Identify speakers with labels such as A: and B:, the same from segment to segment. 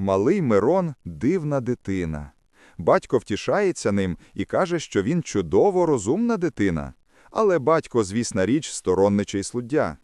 A: Малий Мирон дивна дитина. Батько втішається ним і каже, що він чудово розумна дитина. Але батько, звісна річ, сторонничий суддя.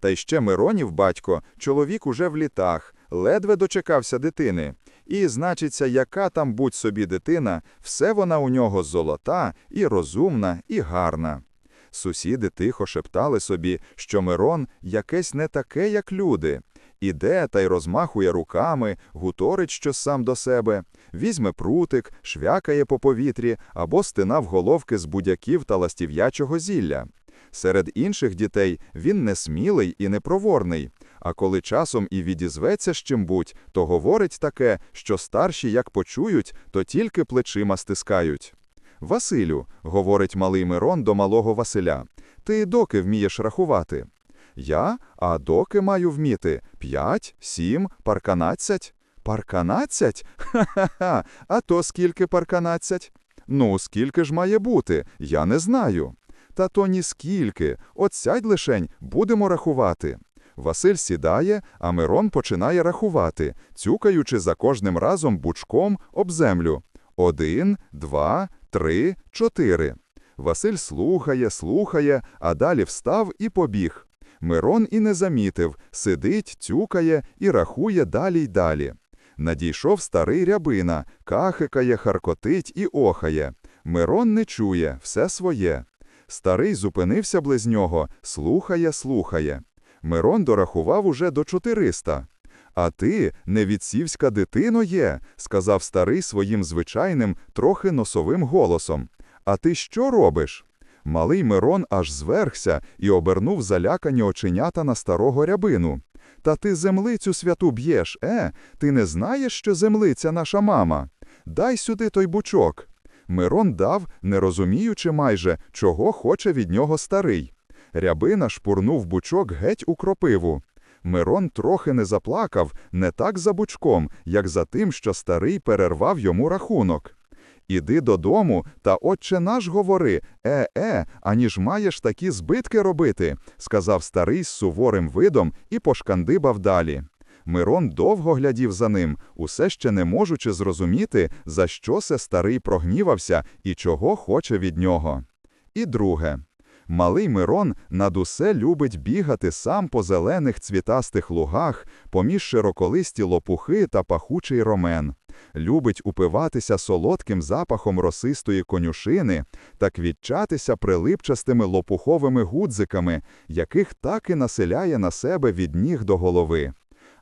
A: Та й ще Миронів батько, чоловік уже в літах, ледве дочекався дитини. І, значиться, яка там будь собі дитина, все вона у нього золота, і розумна, і гарна. Сусіди тихо шептали собі, що Мирон якесь не таке, як люди. Іде та й розмахує руками, гуторить щось сам до себе, візьме прутик, швякає по повітрі або стинав головки з будяків та ластів'ячого зілля. Серед інших дітей він не смілий і непроворний, а коли часом і відізветься з чим-будь, то говорить таке, що старші, як почують, то тільки плечима стискають. Василю, говорить малий Мирон до малого Василя, ти доки вмієш рахувати? Я, а доки маю вміти? П'ять, сім, парканадцять? Парканадцять? Ха-ха-ха, а то скільки парканадцять? Ну, скільки ж має бути, я не знаю. Та то ні скільки, от сядь лишень, будемо рахувати. Василь сідає, а Мирон починає рахувати, цюкаючи за кожним разом бучком об землю. Один, два, три, чотири. Василь слухає, слухає, а далі встав і побіг. Мирон і не замітив, сидить, цюкає і рахує далі й далі. Надійшов старий рябина, кахикає, харкотить і охає. Мирон не чує, все своє. Старий зупинився близ нього, слухає, слухає. Мирон дорахував уже до чотириста. А ти, невідсівська дитино є, сказав старий своїм звичайним, трохи носовим голосом. А ти що робиш? Малий Мирон аж звергся і обернув залякані оченята на старого рябину. Та ти землицю святу б'єш, е? Ти не знаєш, що землиця наша мама? Дай сюди той бучок. Мирон дав, не розуміючи майже, чого хоче від нього старий. Рябина шпурнув бучок геть у кропиву. Мирон трохи не заплакав, не так за бучком, як за тим, що старий перервав йому рахунок. Іди додому, та отче наш говори, е-е, аніж маєш такі збитки робити, сказав старий з суворим видом і пошкандибав далі. Мирон довго глядів за ним, усе ще не можучи зрозуміти, за що се старий прогнівався і чого хоче від нього. І друге. Малий Мирон над усе любить бігати сам по зелених цвітастих лугах, поміж широколисті лопухи та пахучий ромен. Любить упиватися солодким запахом росистої конюшини та квітчатися прилипчастими лопуховими гудзиками, яких так і населяє на себе від ніг до голови.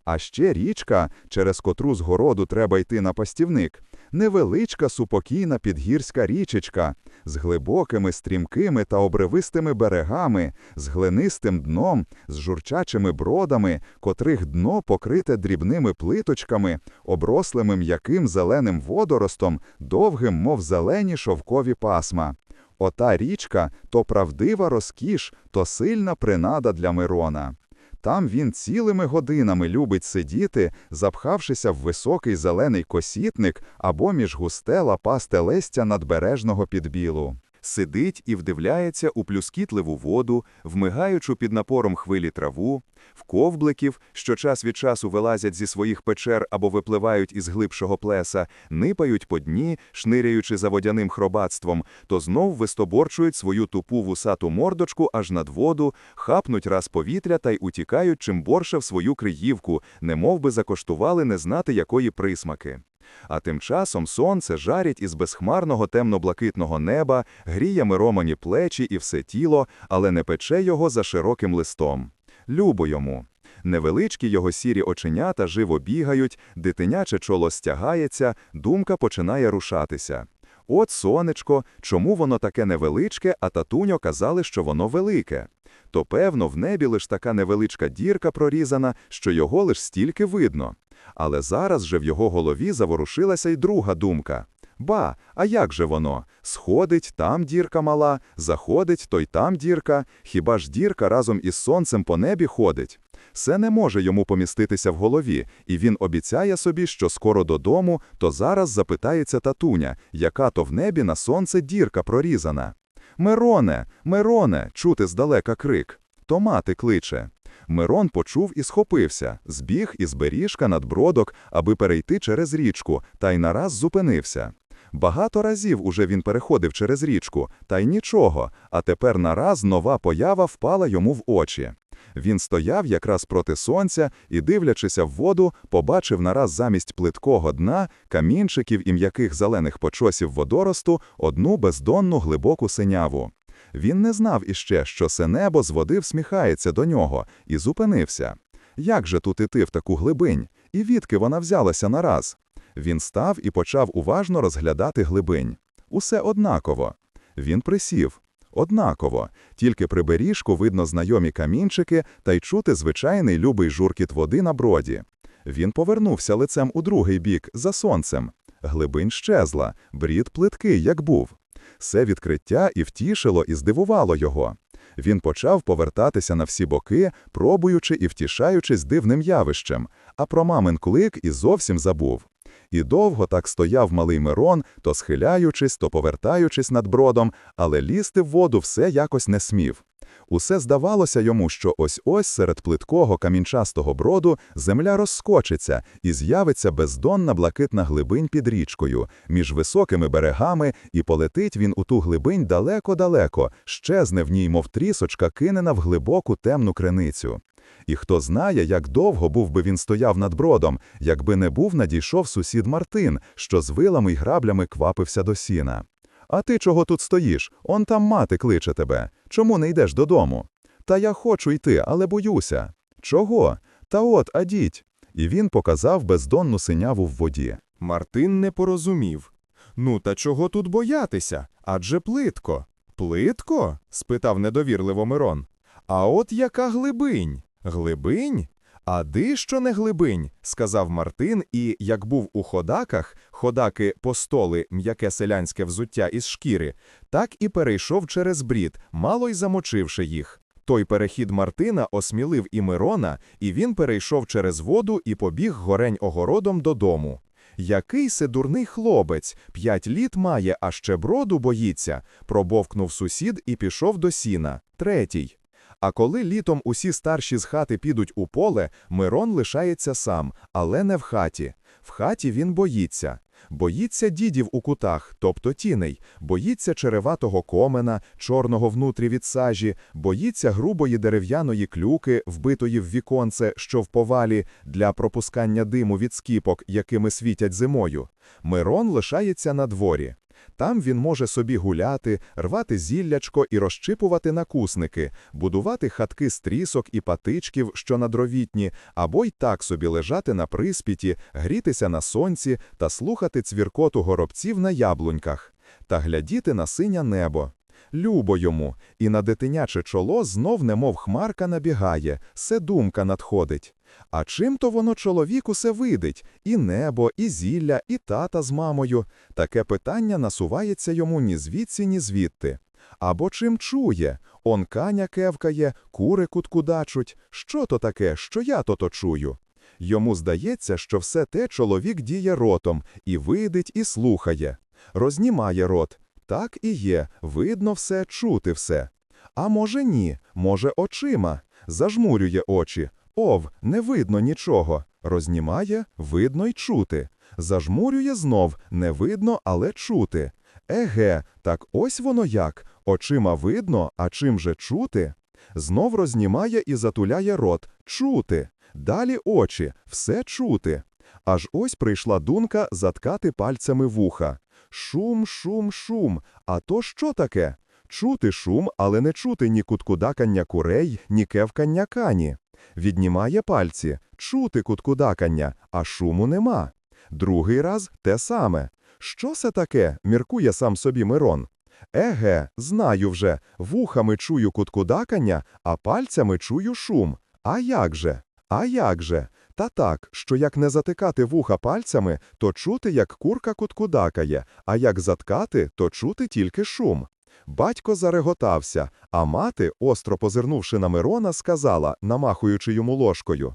A: А ще річка, через котру з городу треба йти на пастівник, невеличка супокійна підгірська річечка, з глибокими, стрімкими та обривистими берегами, з глинистим дном, з журчачими бродами, котрих дно покрите дрібними плиточками, оброслими м'яким зеленим водоростом, довгим, мов зелені шовкові пасма. Ота річка то правдива розкіш, то сильна принада для Мирона. Там він цілими годинами любить сидіти, запхавшися в високий зелений косітник або між густе лапасте листя надбережного підбілу.
B: Сидить і вдивляється у плюскітливу воду, вмигаючу під напором хвилі траву, в ковбликів, що час від часу вилазять зі своїх печер або випливають із глибшого плеса, нипають по дні, шниряючи за водяним хробатством, то знов вистоборчують свою тупу вусату мордочку аж над воду, хапнуть раз повітря та й утікають чим борше в свою криївку, немов би закоштували не знати якої присмаки. А тим часом сонце жарить із безхмарного темно-блакитного неба, гріє Миромані плечі і все тіло, але не пече його за широким листом. Любо йому. Невеличкі його сірі оченята живо бігають, дитиняче чоло стягається, думка починає рушатися. От сонечко, чому воно таке невеличке, а татуньо казали, що воно велике. То, певно, в небі лиш така невеличка дірка прорізана, що його лиш стільки видно. Але зараз же в його голові заворушилася й друга думка. Ба, а як же воно? Сходить, там дірка мала, заходить, то й там дірка, хіба ж дірка разом із сонцем по небі ходить? Це не може йому поміститися в голові, і він обіцяє собі, що скоро додому, то зараз запитається татуня, яка то в небі на сонце дірка прорізана. Мироне, Мироне, чути здалека крик. То мати кличе.
C: Мирон почув і схопився, збіг із беріжка над бродок, аби перейти через річку, та й нараз зупинився. Багато разів уже він переходив через річку, та й нічого, а тепер нараз нова поява впала йому в очі. Він стояв якраз проти сонця і, дивлячися в воду, побачив нараз замість плиткого дна, камінчиків і м'яких зелених почосів водоросту одну бездонну глибоку синяву. Він не знав іще, що це небо з води всміхається до нього, і зупинився. Як же тут іти в таку глибинь? І відки вона взялася нараз? Він став і почав уважно розглядати глибинь. Усе однаково. Він присів. Однаково. Тільки при беріжку видно знайомі камінчики та й чути звичайний любий журкіт води на броді. Він повернувся лицем у другий бік, за сонцем. Глибинь щезла, брід плиткий, як був. Все відкриття і втішило, і здивувало його. Він почав повертатися на всі боки, пробуючи і втішаючись дивним явищем, а про мамин клик і зовсім забув. І довго так стояв малий Мирон, то схиляючись, то повертаючись над бродом, але лізти в воду все якось не смів. Усе здавалося йому, що ось-ось серед плиткого камінчастого броду земля розскочиться і з'явиться бездонна блакитна глибинь під річкою, між високими берегами, і полетить він у ту глибинь далеко-далеко, щезне в ній, мов трісочка, кинена в глибоку темну криницю. І хто знає, як довго був би він стояв над бродом, якби не був надійшов сусід Мартин, що з вилами й граблями квапився до сіна. А ти чого тут стоїш? Он там мати кличе тебе. Чому не йдеш додому? Та я хочу йти, але боюся. Чого? Та от, адіть. І він показав бездонну синяву в воді.
A: Мартин не порозумів. Ну, та чого тут боятися? Адже плитко. Плитко? спитав недовірливо Мирон. А от яка глибинь? Глибинь? А ди що не глибинь, сказав Мартин, і, як був у ходаках, ходаки постоли, м'яке селянське взуття із шкіри, так і перейшов через брід, мало й замочивши їх. Той перехід Мартина осмілив і Мирона, і він перейшов через воду і побіг горень огородом додому. Який се дурний хлопець, п'ять літ має, а ще броду боїться, пробовкнув сусід і пішов до сіна. Третій. А коли літом усі старші з хати підуть у поле, Мирон лишається сам, але не в хаті. В хаті він боїться. Боїться дідів у кутах, тобто тіней, боїться череватого комена, чорного внутрі від сажі, боїться грубої дерев'яної клюки, вбитої в віконце, що в повалі, для пропускання диму від скіпок, якими світять зимою. Мирон лишається на дворі. Там він може собі гуляти, рвати зіллячко і розчипувати накусники, будувати хатки з трісок і патичків, що надровітні, або й так собі лежати на приспіті, грітися на сонці та слухати цвіркоту горобців на яблуньках, та глядіти на синє небо. Любо йому, і на дитиняче чоло знов немов хмарка набігає, се думка надходить. А чим то воно чоловіку се видить? І небо, і зілля, і тата з мамою. Таке питання насувається йому ні звідси, ні звідти. Або чим чує? Он каня кевкає, кури куткудачуть. Що то таке, що я то-то чую? Йому здається, що все те чоловік діє ротом, і видить, і слухає. Рознімає рот. Так і є, видно все, чути все. А може ні, може очима. Зажмурює очі. Ов, не видно нічого. Рознімає, видно й чути. Зажмурює знов, не видно, але чути. Еге, так ось воно як. Очима видно, а чим же чути? Знов рознімає і затуляє рот. Чути. Далі очі, все чути. Аж ось прийшла думка заткати пальцями вуха. Шум, шум, шум. А то що таке? Чути шум, але не чути ні куткудакання курей, ні кевкання кані. Віднімає пальці, чути куткудакання, а шуму нема. Другий раз те саме. Що це таке? міркує сам собі Мирон. Еге, знаю вже, вухами чую куткудакання, а пальцями чую шум. А як же? А як же? Та так, що як не затикати вуха пальцями, то чути, як курка куткудакає, а як заткати, то чути тільки шум. Батько зареготався, а мати, остро позирнувши на Мирона, сказала, намахуючи йому ложкою: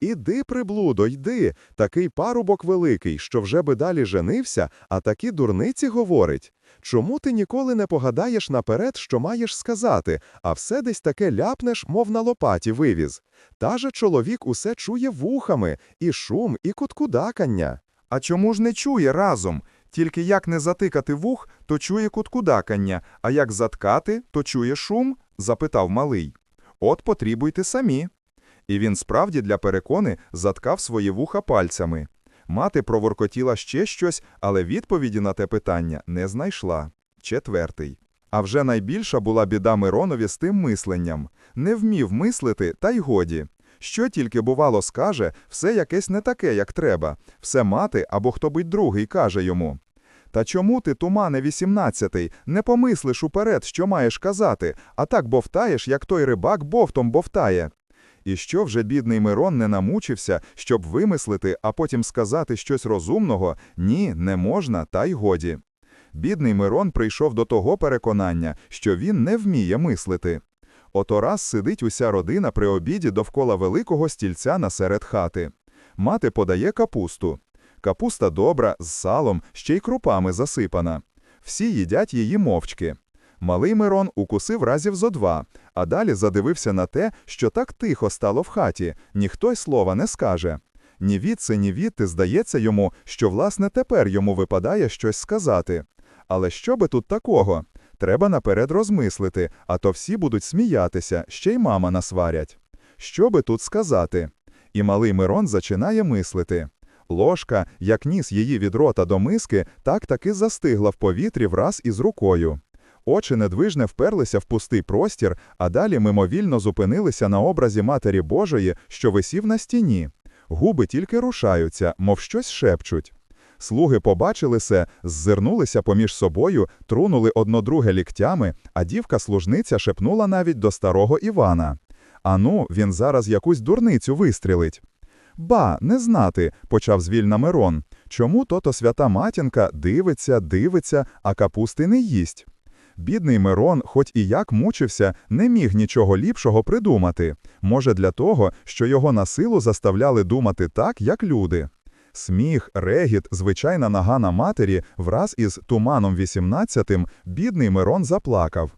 D: Іди, приблудо, йди, такий парубок великий, що вже би далі женився, а такі дурниці говорить. Чому ти ніколи не погадаєш наперед, що маєш сказати, а все десь таке ляпнеш, мов на лопаті вивіз? Та же чоловік усе чує вухами, і шум, і куткудакання.
A: А чому ж не чує разом? Тільки як не затикати вух, то чує куткудакання, а як заткати, то чує шум? запитав малий. От потрібуйте самі. І він справді для перекони заткав свої вуха пальцями. Мати проворкотіла ще щось, але відповіді на те питання не знайшла. Четвертий. А вже найбільша була біда Миронові з тим мисленням. Не вмів мислити, та й годі. Що тільки, бувало, скаже, все якесь не таке, як треба. Все мати або хто-бить другий каже йому. Та чому ти, тумане вісімнадцятий, не помислиш уперед, що маєш казати, а так бовтаєш, як той рибак бовтом бовтає? І що вже бідний Мирон не намучився, щоб вимислити, а потім сказати щось розумного? Ні, не можна, та й годі. Бідний Мирон прийшов до того переконання, що він не вміє мислити. Ото раз сидить уся родина при обіді довкола великого стільця насеред хати. Мати подає капусту. Капуста добра, з салом, ще й крупами засипана. Всі їдять її мовчки. Малий Мирон укусив разів зо два, а далі задивився на те, що так тихо стало в хаті, ніхто й слова не скаже. Ні відси, ні відти здається йому, що власне тепер йому випадає щось сказати. Але що би тут такого? Треба наперед розмислити, а то всі будуть сміятися, ще й мама насварять. Що би тут сказати? І малий Мирон зачинає мислити. Ложка, як ніс її від рота до миски, так таки застигла в повітрі враз із рукою. Очі недвижне вперлися в пустий простір, а далі мимовільно зупинилися на образі Матері Божої, що висів на стіні. Губи тільки рушаються, мов щось шепчуть. Слуги побачили се, ззирнулися поміж собою, трунули одно друге ліктями, а дівка-служниця шепнула навіть до старого Івана. Ану, він зараз якусь дурницю вистрілить. Ба, не знати, почав звільна Мирон. Чому то-то свята матінка дивиться, дивиться, а капусти не їсть? Бідний Мирон, хоч і як мучився, не міг нічого ліпшого придумати. Може, для того, що його на силу заставляли думати так, як люди. Сміх, регіт, звичайна нагана матері, враз із туманом вісімнадцятим, бідний Мирон заплакав.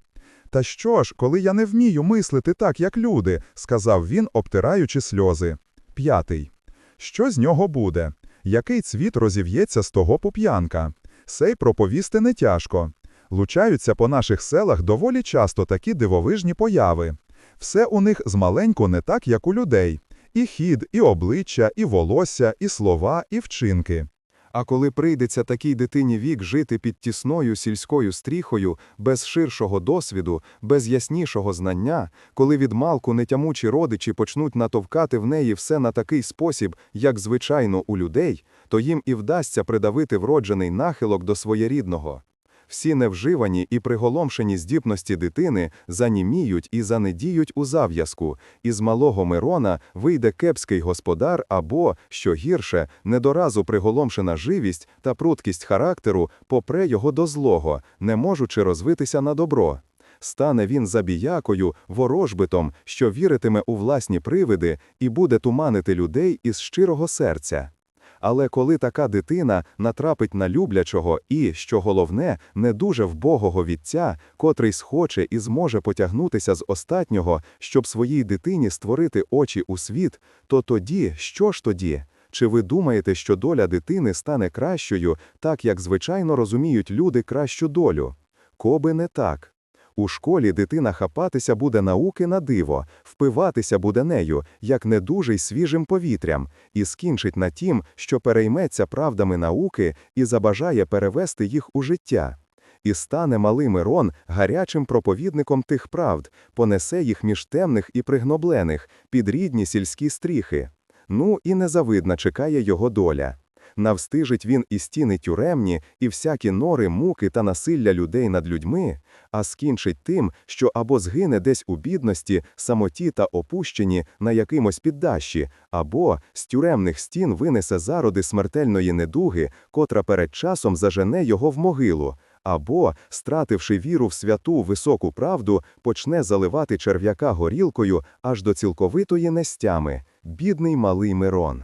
A: Та що ж, коли я не вмію мислити так, як люди, сказав він, обтираючи сльози. П'ятий. Що з нього буде? Який цвіт розів'ється з того пуп'янка? Сей проповісти не тяжко. Лучаються по наших селах доволі часто такі дивовижні появи. Все у них змаленьку не так, як у людей. І хід, і обличчя, і волосся, і слова, і вчинки.
B: А коли прийдеться такій дитині вік жити під тісною сільською стріхою, без ширшого досвіду, без яснішого знання, коли від малку нетямучі родичі почнуть натовкати в неї все на такий спосіб, як звичайно у людей, то їм і вдасться придавити вроджений нахилок до своєрідного. Всі невживані і приголомшені здібності дитини заніміють і занедіють у зав'язку, і з малого Мирона вийде кепський господар або, що гірше, недоразу приголомшена живість та пруткість характеру попре його до злого, не можучи розвитися на добро. Стане він забіякою, ворожбитом, що віритиме у власні привиди і буде туманити людей із щирого серця. Але коли така дитина натрапить на люблячого і, що головне, не дуже вбогого вітця, котрий схоче і зможе потягнутися з остатнього, щоб своїй дитині створити очі у світ, то тоді, що ж тоді? Чи ви думаєте, що доля дитини стане кращою, так як звичайно розуміють люди кращу долю? Коби не так. У школі дитина хапатися буде науки на диво, впиватися буде нею, як недужий свіжим повітрям, і скінчить на тім, що перейметься правдами науки і забажає перевести їх у життя. І стане малий Мирон гарячим проповідником тих правд, понесе їх між темних і пригноблених, під рідні сільські стріхи. Ну і незавидна чекає його доля. Навстижить він і стіни тюремні, і всякі нори, муки та насилля людей над людьми, а скінчить тим, що або згине десь у бідності, самоті та опущенні на якимось піддащі, або з тюремних стін винесе зароди смертельної недуги, котра перед часом зажене його в могилу. Або, стративши віру в святу високу правду, почне заливати черв'яка горілкою аж до цілковитої нестями, Бідний малий Мирон.